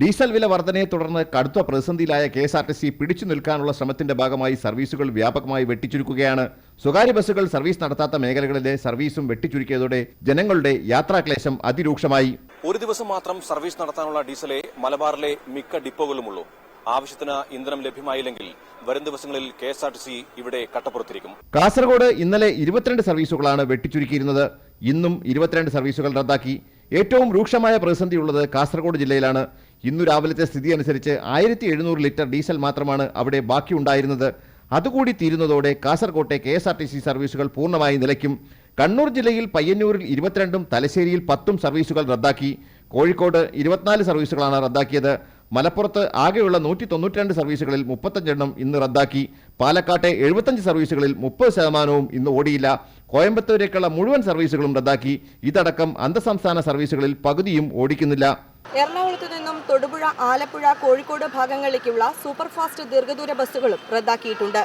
Diesel വില വർധനയെ തുടർന്ന് കടുത്ത പ്രതിസന്ധിയിലായ K S R T C പിടിച്ചു നിൽക്കാനുള്ള ശ്രമത്തിന്റെ ഭാഗമായി സർവീസുകൾ വ്യാപകമായി വെട്ടിച്ചുരുക്കുകയാണ്. സ്വകാര്യ ബസ്സുകൾ സർവീസ് നടത്താത്ത മേഖലകളിലെ സർവീസും വെട്ടിച്ചുരുക്കിയതോടെ ജനങ്ങളുടെ യാത്രാക്ലേശം അതിരൂക്ഷമായി. ഒരു ദിവസം മാത്രം സർവീസ് നടത്താനുള്ള ഡീസലെ മലബാറിലെ മിക്ക ഡിപ്പോകളുമുള്ളൂ. ആവശ്യത്തിന് ഇന്ധനം ലഭ്യമായില്ലെങ്കിൽ വരും ദിവസങ്ങളിൽ K S R T C ഇവിടെ കട്ടപ്പുറത്തിരിക്കും. കാസർഗോഡ് ഇന്നലെ ഇരുപത്തിരണ്ട് സർവീസുകളാണ് വെട്ടിച്ചുരുക്കിയിരുന്നത്. ഇന്നും ഇരുപത്തിരണ്ട് സർവീസുകൾ റദ്ദാക്കി. ഏറ്റവും രൂക്ഷമായ പ്രതിസന്ധിയുള്ളത് കാസർഗോഡ് ജില്ലയിലാണ്. ഇന്നു രാവിലത്തെ സ്ഥിതി അനുസരിച്ച് ആയിരത്തി എഴുന്നൂറ് ലിറ്റർ ഡീസൽ മാത്രമാണ് അവിടെ ബാക്കിയുണ്ടായിരുന്നത്. അതുകൂടി തീരുന്നതോടെ കാസർകോട്ടെ K S R T C സർവീസുകൾ പൂർണമായി നിലയ്ക്കും. കണ്ണൂർ ജില്ലയിൽ പയ്യന്നൂരിൽ ഇരുപത്തിരണ്ടും തലശ്ശേരിയിൽ പത്തും സർവീസുകൾ റദ്ദാക്കി. കോഴിക്കോട് ഇരുപത്തിനാല് സർവീസുകളാണ് റദ്ദാക്കിയത്. മലപ്പുറത്ത് ആകെയുള്ള നൂറ്റി തൊണ്ണൂറ്റിരണ്ട് സർവീസുകളിൽ മുപ്പത്തഞ്ചെണ്ണം ഇന്ന് റദ്ദാക്കി. പാലക്കാട്ടെ എഴുപത്തഞ്ച് സർവീസുകളിൽ മുപ്പത് ശതമാനവും ഇന്ന് ഓടിയില്ല. കോയമ്പത്തൂരേക്കുള്ള മുഴുവൻ സർവീസുകളും റദ്ദാക്കി. ഇതടക്കം അന്തർസംസ്ഥാന സർവീസുകളിൽ പകുതിയും ഓടിക്കുന്നില്ല. എറണാകുളത്തു നിന്നും തൊടുപുഴ ആലപ്പുഴ കോഴിക്കോട് ഭാഗങ്ങളിലേക്കുള്ള സൂപ്പർഫാസ്റ്റ് ദീർഘദൂര ബസ്സുകളും റദ്ദാക്കിയിട്ടുണ്ട്.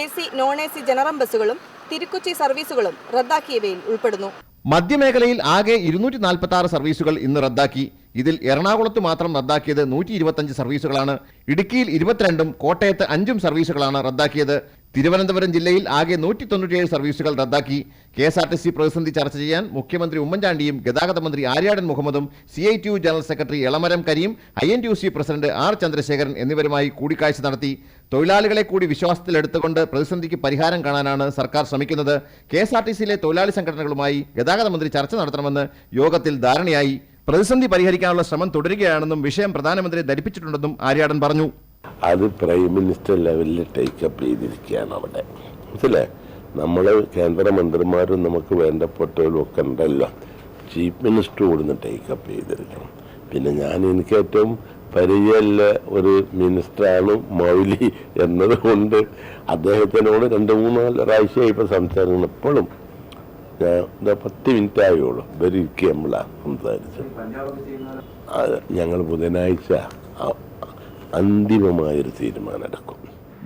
A C non A C general ബസ്സുകളും തിരുക്കൊച്ചി സർവീസുകളും റദ്ദാക്കിയവയിൽ ഉൾപ്പെടുന്നു. മധ്യമേഖലയിൽ ആകെ ഇരുന്നൂറ്റി നാൽപ്പത്തി ആറ് സർവീസുകൾ ഇന്ന് റദ്ദാക്കി. ഇതിൽ എറണാകുളത്ത് മാത്രം റദ്ദാക്കിയത് നൂറ്റി ഇരുപത്തഞ്ച് സർവീസുകളാണ്. ഇടുക്കിയിൽ ഇരുപത്തിരണ്ടും കോട്ടയത്ത് അഞ്ചും സർവീസുകളാണ് റദ്ദാക്കിയത്. തിരുവനന്തപുരം ജില്ലയിൽ ആകെ നൂറ്റി തൊണ്ണൂറ്റിയേഴ് സർവീസുകൾ റദ്ദാക്കി. K S R T C പ്രതിസന്ധി ചർച്ച ചെയ്യാൻ മുഖ്യമന്ത്രി ഉമ്മൻചാണ്ടിയും ഗതാഗത മന്ത്രി ആര്യാടൻ മുഹമ്മദും C I T U general secretary Elamaram Kareem I N T U C president R Chandrasekharan എന്നിവരുമായി കൂടിക്കാഴ്ച നടത്തി. തൊഴിലാളികളെ കൂടി വിശ്വാസത്തിലെടുത്തുകൊണ്ട് പ്രതിസന്ധിക്ക് പരിഹാരം കാണാനാണ് സർക്കാർ ശ്രമിക്കുന്നത്. കെ എസ് ആർ ടി സിയിലെ തൊഴിലാളി സംഘടനകളുമായി ഗതാഗത മന്ത്രി ചർച്ച നടത്തണമെന്ന് യോഗത്തിൽ ധാരണയായി. പ്രതിസന്ധി പരിഹരിക്കാനുള്ള ശ്രമം തുടരുകയാണെന്നും വിഷയം പ്രധാനമന്ത്രി ധരിപ്പിച്ചിട്ടുണ്ടെന്നും ആര്യാടൻ പറഞ്ഞു. അത് പ്രൈം മിനിസ്റ്റർ ലെവലിൽ ടേക്കപ്പ് ചെയ്തിരിക്കുകയാണ് അവിടെ. മനസ്സിലെ നമ്മൾ കേന്ദ്രമന്ത്രിമാരും നമുക്ക് വേണ്ടപ്പെട്ടവരും ഒക്കെ ഉണ്ടല്ലോ. ചീഫ് മിനിസ്റ്റർ കൂടുന്ന ടേക്കപ്പ് ചെയ്തിരിക്കണം. പിന്നെ ഞാൻ എനിക്ക് ഏറ്റവും പരിചയമുള്ള ഒരു മിനിസ്റ്ററാണ് മൗലി എന്നതുകൊണ്ട് അദ്ദേഹത്തിനോട് രണ്ട് മൂന്നാൽ പ്രാവശ്യമായി ഇപ്പം സംസാരിക്കണം എപ്പോഴും ഞാൻ പത്ത് മിനിറ്റ് ആയുള്ളൂ. ഇവരിക്കുക നമ്മളാണ് സംസാരിച്ചത്. ഞങ്ങൾ ബുധനാഴ്ച അന്തിമമായൊരു തീരുമാനം എടുക്കും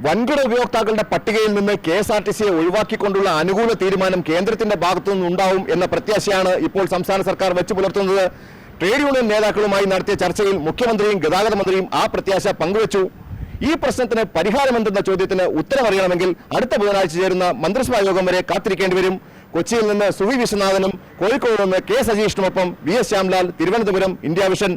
വൻകിട ഉപയോക്താക്കളുടെ പട്ടികയിൽ നിന്ന് കെ എസ് ആർ ടി സിയെ ഒഴിവാക്കിക്കൊണ്ടുള്ള അനുകൂല തീരുമാനം കേന്ദ്രത്തിന്റെ ഭാഗത്തു നിന്നുണ്ടാവും എന്ന പ്രത്യാശയാണ് ഇപ്പോൾ സംസ്ഥാന സർക്കാർ വെച്ചു പുലർത്തുന്നത്. ട്രേഡ് യൂണിയൻ നേതാക്കളുമായി നടത്തിയ ചർച്ചയിൽ മുഖ്യമന്ത്രിയും ഗതാഗത മന്ത്രിയും ആ പ്രത്യാശ പങ്കുവച്ചു. ഈ പ്രശ്നത്തിന് പരിഹാരമെന്തെന്ന ചോദ്യത്തിന് ഉത്തരമറിയണമെങ്കിൽ അടുത്ത ബുധനാഴ്ച ചേരുന്ന മന്ത്രിസഭാ യോഗം വരെ കാത്തിരിക്കേണ്ടി വരും. കൊച്ചിയിൽ നിന്ന് സുവി വിശ്വനാഥനും കോഴിക്കോട് നിന്ന് K സജീഷിനുമൊപ്പം V S Shyamlal Thiruvananthapuram India Vision